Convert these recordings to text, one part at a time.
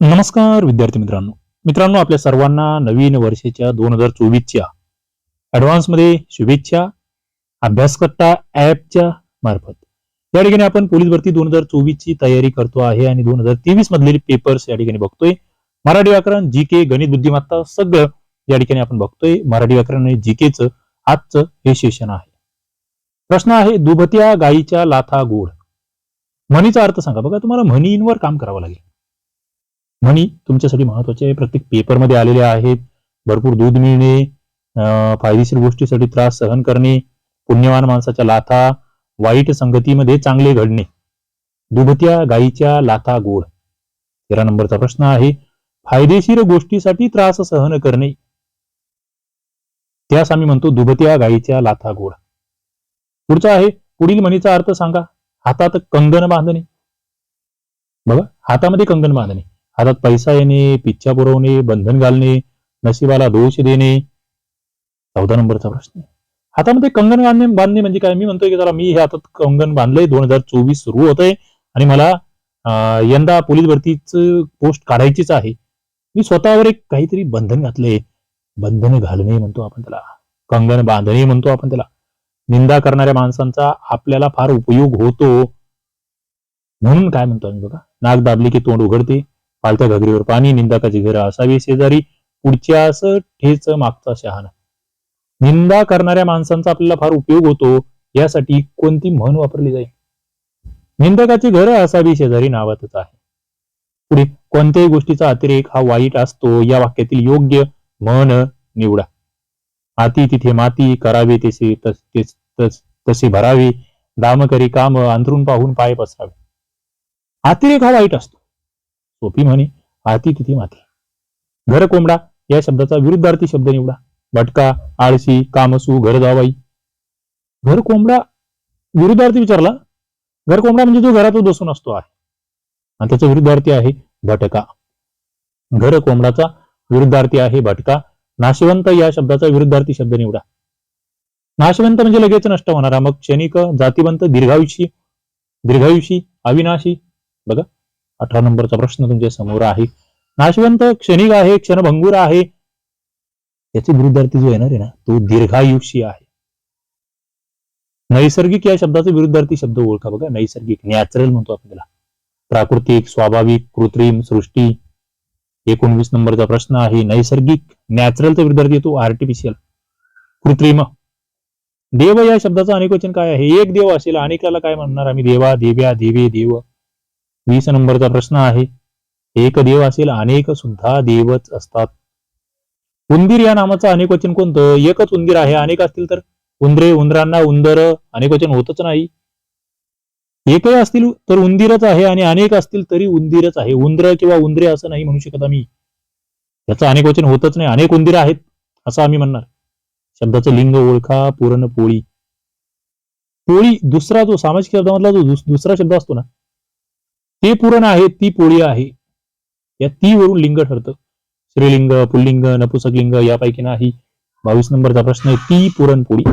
नमस्कार विद्यार्थी मित्रांनो. मित्रांनो आपल्या सर्वांना नवीन वर्षाच्या दोन हजार चोवीसच्या ऍडव्हान्समध्ये शुभेच्छा. अभ्यासकर्ता ऍपच्या मार्फत. या ठिकाणी आपण पोलीस भरती दोन हजार चोवीसची तयारी करतो आहे आणि दोन हजार तेवीस मधले पेपर्स या ठिकाणी बघतोय. मराठी व्याकरण जी के गणित बुद्धिमत्ता सगळं या ठिकाणी आपण बघतोय. मराठी व्याकरण आणि जी केचं आजचं हे सेशन आहे. प्रश्न आहे दुभत्या गायीच्या लाथा गोड. म्हणीचा अर्थ सांगा. बघा तुम्हाला म्हणींवर काम करावं लागेल. म्हणी तुमच्यासाठी महत्त्वाचे आहे. प्रत्येक पेपरमध्ये आलेले आहेत. भरपूर दूध मिळणे अं, फायदेशीर गोष्टीसाठी त्रास सहन करणे पुण्यवान माणसाच्या लाथा वाईट संगतीमध्ये चांगले घडणे. दुभत्या गायीच्या लाथा गोड. तेरा नंबरचा प्रश्न आहे. फायदेशीर गोष्टीसाठी त्रास सहन करणे. त्यास आम्ही म्हणतो दुभत्या गायीच्या लाथा गोड. पुढचा आहे. पुढील म्हणीचा अर्थ सांगा. हातात कंगन बांधणे. बघा हातामध्ये कंगन बांधणे. हातात पैसा येणे पिच्छा पुरवणे बंधन घालणे नशिबाला दोष देणे. चौदा नंबरचा प्रश्न हातामध्ये कंगन बांधणे बांधणे म्हणजे काय? मी म्हणतोय की जरा मी हे हातात कंगन बांधलंय दोन हजार चोवीस सुरू होत आहे आणि मला यंदा पोलीस भरतीच पोस्ट काढायचीच आहे. मी स्वतःवर एक काहीतरी बंधन घातलंय. बंधन घालणे म्हणतो आपण त्याला. कंगन बांधणे म्हणतो आपण त्याला. निंदा करणाऱ्या माणसांचा आपल्याला फार उपयोग होतो. म्हणून काय म्हणतो आम्ही बघा. नाक दाबली की तोंड उघडते. फालत्या घगरीवर पाणी निंदकाची घर असावी शेजारी पुढच्यास ठेच मागचा शहाणा. निंदा करणाऱ्या माणसांचा आपल्याला फार उपयोग होतो यासाठी कोणती म्हण वापरली जाईल? निंदकाची घर असावी शेजारी नावातच आहे. पुढे कोणत्याही गोष्टीचा अतिरेक हा वाईट असतो या वाक्यातील योग्य म्हण निवडा. आती तिथे माती करावे तसे तस- तेच- तस- तसे भरावे. दाम करी काम अंथरून पाहून पाय पसरावे अतिरेक हा वाईट असतो. सोपी म्हणे आती तिथे माती. घर कोंबडा या शब्दाचा विरुद्धार्थी शब्द निवडा. भटका आळशी कामसू घर जावाई. घर कोंबडा विरुद्धार्थी विचारला घर कोंबडा म्हणजे जो घरातच बसून असतो आहे. आणि त्याचा विरुद्धार्थी आहे भटका. घर कोंबडाचा विरुद्धार्थी आहे भटका. नाशवंत या शब्दाचा विरुद्धार्थी शब्द निवडा. नाशवंत म्हणजे लगेच नष्ट होणारा. मग क्षणिक जातीवंत दीर्घायुषी दीर्घायुषी अविनाशी. बघा. अठरा नंबरचा प्रश्न तुमच्यासमोर आहे. नाशवंत क्षणिक आहे क्षणभंगूर आहे. त्याची विरुद्धार्थी जो येणार आहे ना तो दीर्घायुषी आहे. नैसर्गिक या शब्दाचा विरुद्धार्थी शब्द ओळखा बघा. नैसर्गिक नॅचरल म्हणतो आपल्याला प्राकृतिक स्वाभाविक कृत्रिम सृष्टी. एकोणवीस नंबरचा प्रश्न आहे. नैसर्गिक नॅचरलचा विरुद्धार्थी येतो आर्टिफिशियल कृत्रिम. देव या शब्दाचं अनेक वचन काय आहे? एक देव असेल अनेकाला काय म्हणणार? आम्ही देवा देव्या देवे देव. वीस नंबरचा प्रश्न आहे. एक देव असेल अनेक सुद्धा देवच असतात. उंदीर या नामाचं अनेक वचन कोणतं? एकच उंदीर आहे अनेक असतील तर उंदरे उंदरांना उंदर अनेक वचन होतच नाही. एकही असतील तर उंदीरच आहे आणि अनेक असतील तरी उंदीरच आहे. उंदर किंवा उंदरे असं नाही म्हणू शकत आम्ही. याचं अनेक वचन होतच नाही. अनेक उंदीर आहेत असं आम्ही म्हणणार. शब्दाचं लिंग ओळखा पूर्ण पोळी पोळी दुसरा जो सामाजिक शब्दामधला जो दुसरा शब्द असतो ना ते पुरण आहे ती पोळी आहे. या ती वरून लिंग ठरतं. स्त्रीलिंग पुल्लिंग नपुसकलिंग यापैकी नाही. बावीस नंबरचा प्रश्न आहे ती पुरणपोळी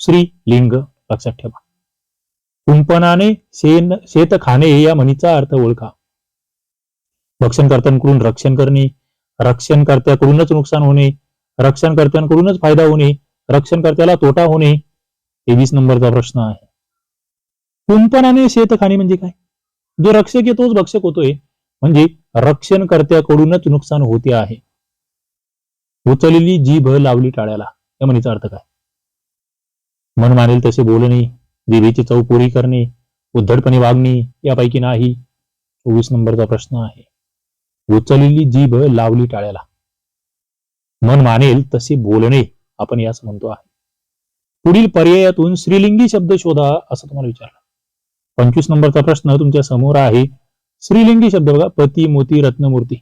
श्री लिंग लक्षात ठेवा. कुंपणाने शेन शेत खाणे या म्हणीचा अर्थ ओळखा. भक्षणकर्त्यांकडून रक्षण करणे रक्षणकर्त्याकडूनच नुकसान होणे रक्षणकर्त्यांकडूनच फायदा होणे रक्षणकर्त्याला तोटा होणे तेवीस नंबरचा प्रश्न आहे. कुंपणाने शेत खाणे म्हणजे काय? जो रक्षक आहे तोच भक्षक होतोय. म्हणजे रक्षणकर्त्याकडूनच नुकसान होते आहे. उचललेली जीभ लावली टाळ्याला. या म्हणीचा अर्थ काय? मन मानेल तसे बोलणे जिभेची चव पुरी करणे उद्धटपणे वागणे यापैकी नाही. चोवीस नंबरचा प्रश्न आहे. उचललेली जीभ लावली टाळ्याला. मन मानेल तसे बोलणे आपण यास म्हणतो आहे. पुढील पर्यायातून स्त्रीलिंगी शब्द शोधा असं तुम्हाला विचारलं. पंचवीस नंबरचा प्रश्न तुमच्यासमोर आहे. स्त्रीलिंगी शब्द बघा पती मोती रत्नमूर्ती.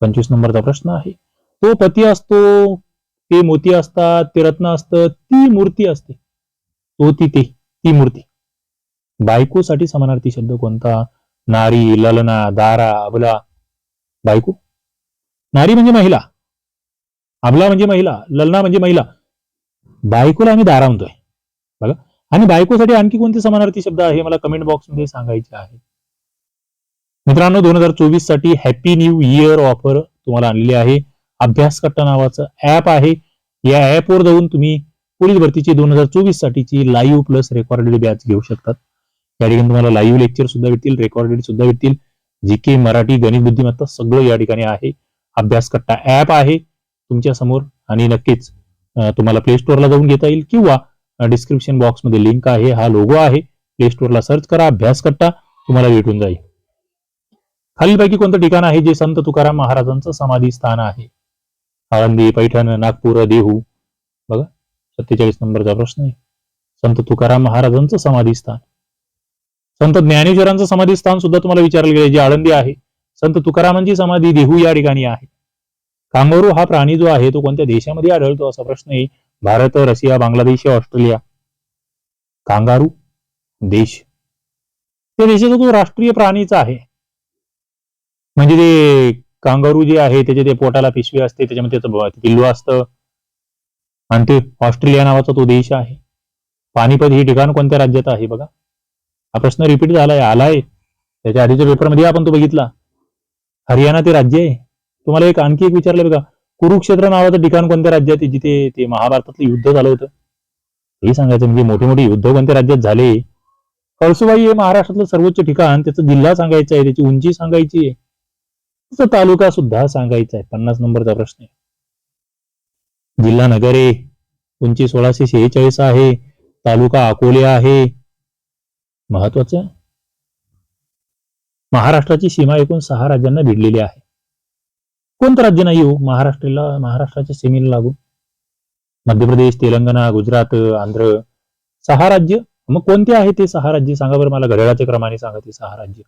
पंचवीस नंबरचा प्रश्न आहे. तो पती असतो ते मोती असतात ते रत्न असतं ती मूर्ती असते. तो ती ते ती मूर्ती. बायकोसाठी समानार्थी शब्द कोणता? नारी ललना दारा अबला. बायको? नारी म्हणजे महिला. अबला म्हणजे महिला ललना म्हणजे महिला. बायकोला आम्ही दारा म्हणतोय. आणि बायकोसाठी आणखी कोणते समानार्थी शब्द आहे मला कमेंट बॉक्समध्ये सांगायचे आहे. मित्रांनो दोन हजार चोवीससाठी हॅपी न्यू इयर ऑफर तुम्हाला आणलेली आहे. अभ्यास कट्टा नावाचं ऍप आहे. या ऍपवर जाऊन तुम्ही पोलीस भरतीची दोन हजार चोवीस साठीची लाईव्ह प्लस रेकॉर्डेड बॅच घेऊ शकतात. या ठिकाणी तुम्हाला लाईव्ह लेक्चर सुद्धा भेटतील रेकॉर्डेड सुद्धा भेटतील. जी के मराठी गणित बुद्धिमत्ता सगळं या ठिकाणी आहे. अभ्यास कट्टा ऍप आहे तुमच्यासमोर आणि नक्कीच तुम्हाला प्ले स्टोअरला जाऊन घेता येईल किंवा डिस्क्रिप्शन बॉक्समध्ये लिंक आहे हा लोगो आहे. प्ले स्टोअरला सर्च करा अभ्यास कट्टा तुम्हाला भेटून जाईल. खालीलपैकी कोणतं ठिकाण आहे जे संत तुकाराम महाराजांचं समाधी स्थान आहे? आळंदी पैठण नागपूर देहू. बघा सत्तेचाळीस नंबरचा प्रश्न आहे. संत तुकाराम महाराजांचं समाधी स्थान संत ज्ञानेश्वरांचं समाधी स्थान सुद्धा तुम्हाला विचारलं गेलं जे आळंदी आहे. संत तुकारामांची समाधी देहू या ठिकाणी आहे. कांगारू हा प्राणी जो आहे तो कोणत्या देशामध्ये आढळतो असा प्रश्न आहे? Bharat Russia Bangladesh Australia. Kangaroo देश. त्या देशाचा तो राष्ट्रीय प्राणीच आहे म्हणजे ते कांगारू जे आहे त्याचे ते पोटाला पिशवी असते त्याच्यामध्ये त्याचं पिल्लू असतं. आणि ते ऑस्ट्रेलिया नावाचा तो देश आहे. पानिपत हे ठिकाण कोणत्या राज्यात आहे बघा? हा प्रश्न रिपीट झालाय आलाय. त्याच्या आधीच्या पेपरमध्ये आपण तो बघितला. हरियाणा ते राज्य आहे. तुम्हाला एक आणखी एक विचारलं बघा. कुरुक्षेत्र नावाचं ठिकाण कोणत्या राज्यात आहे? जिथे ते महाभारतातलं युद्ध झालं होतं? हे सांगायचं म्हणजे मोठे मोठे युद्ध कोणत्या राज्यात झाले? कळसुबाई हे महाराष्ट्रातलं सर्वोच्च ठिकाण. त्याचा जिल्हा सांगायचा आहे त्याची उंची सांगायची आहे. त्याचा तालुका सुद्धा सांगायचा आहे. पन्नास नंबरचा प्रश्न आहे. जिल्हा नगर आहे. उंची सोळाशे शेहेचाळीस आहे. तालुका अकोले आहे. महत्वाचं? महाराष्ट्राची सीमा एकूण सहा राज्यांना भिडलेली आहे. कोणतं राज्य नाही हो? महाराष्ट्राला महाराष्ट्राच्या सीमेला लागून. मध्य प्रदेश तेलंगणा गुजरात आंध्र. सहा राज्य? मग कोणते आहे ते सहा राज्य? सांगा बरं मला. घड्याळाच्या क्रमाने सांगा ते सहा राज्य.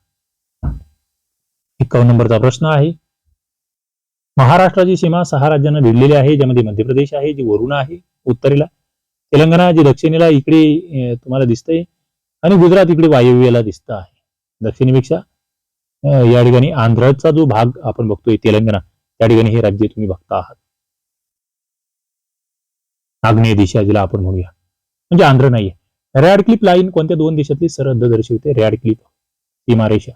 एकावन्न नंबरचा प्रश्न आहे. महाराष्ट्राची सीमा सहा राज्यांना भिडलेली आहे. ज्यामध्ये मध्य प्रदेश आहे जी वरुण आहे उत्तरेला. तेलंगणा जी दक्षिणेला इकडे तुम्हाला दिसतंय. आणि गुजरात इकडे वायव्येला दिसत आहे. दक्षिणेपेक्षा या ठिकाणी आंध्रचा जो भाग आपण बघतोय तेलंगणा. त्या ठिकाणी हे राज्य तुम्ही बघता आहात. आग्नेय दिशा जिला आपण म्हणूया. म्हणजे आंध्र नाहीये. रॅड क्लिप लाईन कोणत्या दोन देशातली सरहद्द दर्शवते? Radcliffe. सीमारेषा.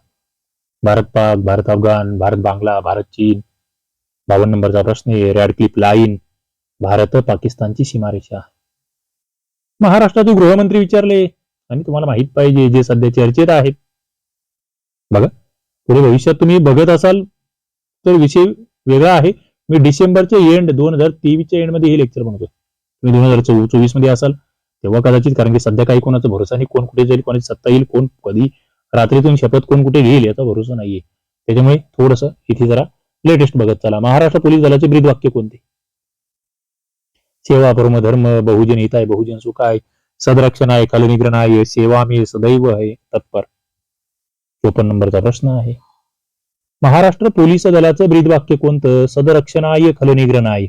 भारत पाक भारत अफगाण भारत बांगला भारत चीन. बावन्न नंबरचा प्रश्न आहे. रॅड क्लिप लाईन भारत पाकिस्तानची सीमारेषा महाराष्ट्राचे गृहमंत्री विचारले आणि तुम्हाला माहीत पाहिजे जे सध्या चर्चेत आहेत. बघा पुढे भविष्यात तुम्ही बघत असाल तर विषय वेगळा आहे. मी डिसेंबरचे एंड दोन हजार तेवीसच्या एंडमध्ये हे लेक्चर बनवतोय. तुम्ही दोन हजार चोवीसमध्ये असाल तेव्हा कदाचित कारण की सध्या काही कोणाचा भरोसा नाही कोण कुठे जाईल कोणाची सत्ता येईल कोण कधी रात्रीतून शपथ कोण कुठे घेईल याचा भरोसा नाहीये. त्याच्यामुळे थोडस इथे जरा लेटेस्ट बघत चला. महाराष्ट्र पोलीस दलाचे ब्रीद वाक्य कोणते? सेवा परम धर्म बहुजन आहे बहुजन सुख आहे. सदरक्षण आहे खलनिग्रहण आहे सेवा मी सदैव आहे तत्पर. चोपन्न नंबरचा प्रश्न आहे. महाराष्ट्र पोलीस दलाचं ब्रीद वाक्य कोणतं सदरक्षणाय खलनिग्रहणाय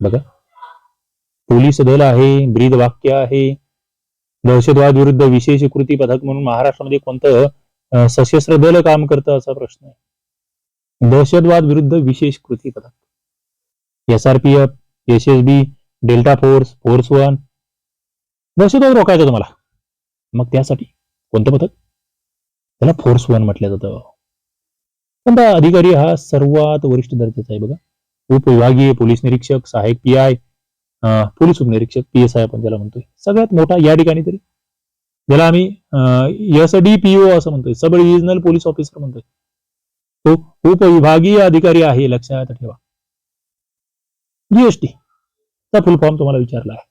बघा. पोलीस दल आहे ब्रीद वाक्य आहे. दहशतवाद विरुद्ध विशेष कृती पथक म्हणून महाराष्ट्रामध्ये कोणतं सशस्त्र दल काम करतं असा प्रश्न आहे. दहशतवाद विरुद्ध विशेष कृती पथक. S R P F S S B delta force force one दहशतवाद रोखायचं तुम्हाला. मग त्यासाठी कोणतं पथक? त्याला फोर्स वन म्हटलं जातं. पण त्या अधिकारी हा सर्वात वरिष्ठ दर्जाचा आहे बघा? उपविभागीय पोलीस निरीक्षक सहाय्यक पी आय पोलीस उपनिरीक्षक पी एस आय आपण ज्याला म्हणतोय. सगळ्यात मोठा या ठिकाणी तरी. ज्याला आम्ही एस डी पी ओ असं म्हणतोय सब रिजनल पोलीस ऑफिसर म्हणतोय. तो उपविभागीय अधिकारी आहे लक्षात ठेवा. जीएसटी चा फुल फॉर्म तुम्हाला विचारला आहे.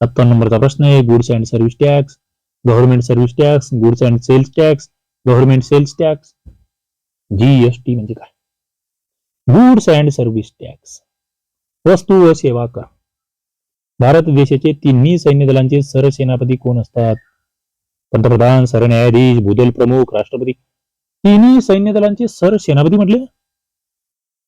सत्तावन्न नंबरचा प्रश्न आहे goods and service tax government service tax goods and sales tax government sales tax GST म्हणजे काय? गुड्स अँड सर्व्हिस टॅक्स वस्तू व सेवा कर. भारत देशाचे तिन्ही सैन्य दलांचे सरसेनापती कोण असतात? पंतप्रधान सरन्यायाधीश भूदल प्रमुख राष्ट्रपती. तिन्ही सैन्य दलांचे सरसेनापती म्हटले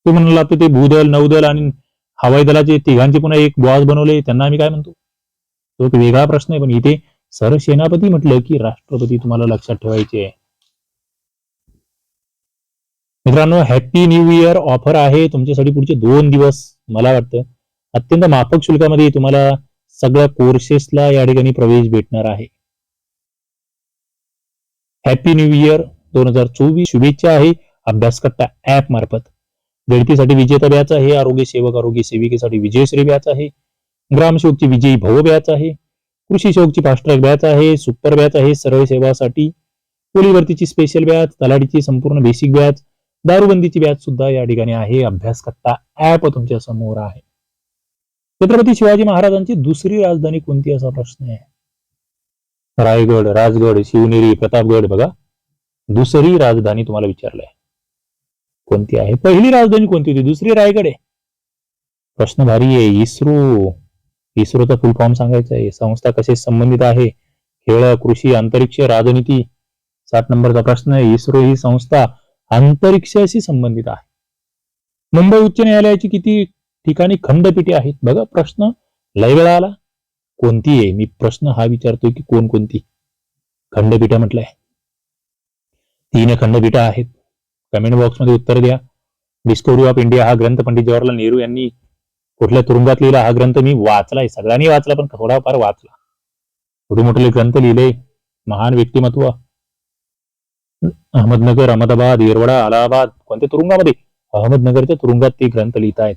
ते म्हणाला ते भूदल नौदल आणि हवाई दलाचे तिघांचे पुन्हा एक बॉस बनवले. त्यांना आम्ही काय म्हणतो? तो एक वेगळा प्रश्न आहे पण इथे सरसेनापती म्हटलं की राष्ट्रपती तुम्हाला लक्षात ठेवायचे आहे. मित्रांनो हॅपी न्यू इयर ऑफर आहे. तुमच्यासाठी पुढचे दोन दिवस मला वाटतं अत्यंत माफक शुल्कामध्ये तुम्हाला सगळ्या कोर्सेसला या ठिकाणी प्रवेश भेटणार आहे. हॅपी न्यू इयर दोन हजार चोवीस शुभेच्छा आहे अभ्यासकट्टा ऍप मार्फत. गळतीसाठी विजेता ब्याच आहे आरोग्य सेवक आरोग्य सेविकेसाठी विजयश्री बॅच आहे ग्रामसेवकची विजयी भव बॅच आहे कृषी सेवकची फास्ट्रॅक बॅच आहे सुपर बॅच आहे सरळ सेवासाठी पोलीवरतीची स्पेशल बॅच तलाठीची संपूर्ण बेसिक बॅच दारूबंदीची बॅच सुद्धा या ठिकाणी आहे. अभ्यास कट्टा ऍप तुमच्यासमोर आहे. छत्रपती शिवाजी महाराजांची दुसरी राजधानी कोणती असा प्रश्न आहे? रायगड राजगड शिवनेरी प्रतापगड बघा. दुसरी राजधानी तुम्हाला विचारलंय. कोणती आहे? पहिली राजधानी कोणती होती? दुसरी रायगड आहे. प्रश्न भारी आहे. इस्रो. इस्रोचा फुल फॉर्म सांगायचा आहे. संस्था कसे संबंधित आहे? खेळ कृषी अंतरिक्ष राजनीती. सात नंबरचा प्रश्न आहे. इस्रो ही संस्था अंतरिक्षाशी संबंधित आहे. मुंबई उच्च न्यायालयाची किती ठिकाणी खंडपीठे आहेत? बघा प्रश्न लय वेळा आला. कोणती आहे? मी प्रश्न हा विचारतोय की कोण कोणती? खंडपीठ म्हटलंय. तीन खंडपीठ आहेत. कमेंट बॉक्समध्ये उत्तर द्या. डिस्कवरी ऑफ इंडिया हा ग्रंथ पंडित जवाहरलाल नेहरू यांनी कुठल्या तुरुंगात लिहिला? हा ग्रंथ मी वाचलाय. सगळ्यांनी वाचला पण थोडाफार वाचला. छोटे मोठे ग्रंथ लिहिले. महान व्यक्तिमत्व. अहमदनगर अहमदाबाद येरवडा अलाहाबाद कोणत्या तुरुंगामध्ये? अहमदनगरच्या तुरुंगात ते ग्रंथ लिहित आहेत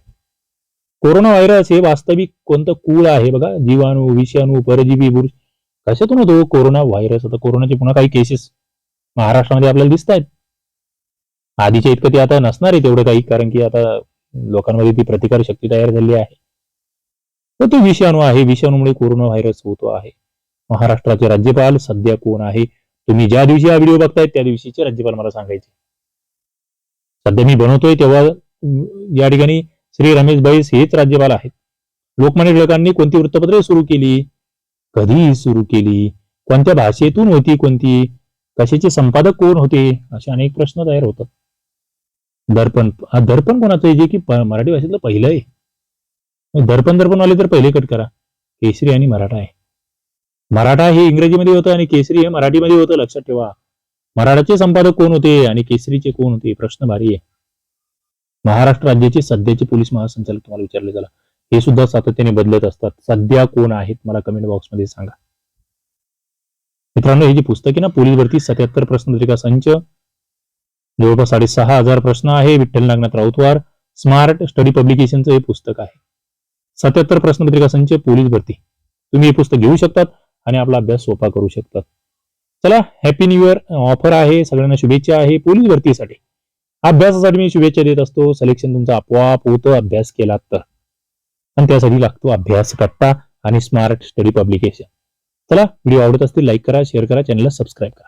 कोरोना व्हायरस हे वास्तविक कोणतं कुळ आहे बघा? जीवाणू विषाणू परजीवी बुरुष कशातून होतो हो कोरोना व्हायरस? आता कोरोनाचे पुन्हा काही केसेस महाराष्ट्रामध्ये आपल्याला दिसत आहेत आधीच्या इतकं ते आता नसणार आहे तेवढं काही कारण की आता लोकांमध्ये ती प्रतिकार शक्ती तयार झाली आहे. तर तो विषाणू आहे. विषाणूमुळे कोरोना व्हायरस होतो आहे. महाराष्ट्राचे राज्यपाल सध्या कोण आहे? तुम्ही ज्या दिवशी हा व्हिडिओ बघताय त्या दिवशीचे राज्यपाल मला सांगायचे. सध्या मी बनवतोय तेव्हा या ठिकाणी श्री रमेश बैस हेच राज्यपाल आहेत. लोकमान्य टिळकांनी कोणती वृत्तपत्रे सुरू केली? कधी सुरू केली. कोणत्या भाषेतून होती कोणती? कशाचे संपादक कोण होते? असे अनेक प्रश्न तयार होतात. दर्पण हा दर्पण कोणाचं आहे जे की मराठी भाषेतलं पहिलं आहे? दर्पण दर्पण वाले तर पहिले कट करा. केसरी आणि मराठा आहे. मराठा हे इंग्रजीमध्ये होतं आणि केसरी हे मराठीमध्ये होतं लक्षात ठेवा. मराठाचे संपादक कोण होते आणि केसरीचे कोण होते प्रश्न भारी आहे. महाराष्ट्र राज्याचे सध्याचे पोलीस महासंचालक तुम्हाला विचारले झाला हे सुद्धा सातत्याने बदलत असतात. सध्या कोण आहेत मला कमेंट बॉक्समध्ये सांगा. मित्रांनो ही जी पुस्तक आहे ना पोलीस भरती सत्याहत्तर प्रश्नपत्रिका संच जवळपास साडेसहा हजार प्रश्न आहे. विठ्ठल नागनाथ राऊतवार स्मार्ट स्टडी पब्लिकेशनचं हे पुस्तक आहे. सत्याहत्तर प्रश्नपत्रिका संच पोलीस भरती तुम्ही हे पुस्तक घेऊ शकतात. आणि आपला अभ्यास सोपा करू शकतात. चला हॅपी न्यू इयर ऑफर आहे सगळ्यांना शुभेच्छा आहे पोलीस भरतीसाठी. अभ्यासासाठी मी शुभेच्छा देत असतो सिलेक्शन तुमचं आपोआप होतं अभ्यास केलात तर. आणि त्यासाठी लागतो अभ्यास कट्टा आणि स्मार्ट स्टडी पब्लिकेशन चला व्हिडिओ आवडत असतील लाईक करा शेअर करा चॅनलला सबस्क्राईब करा.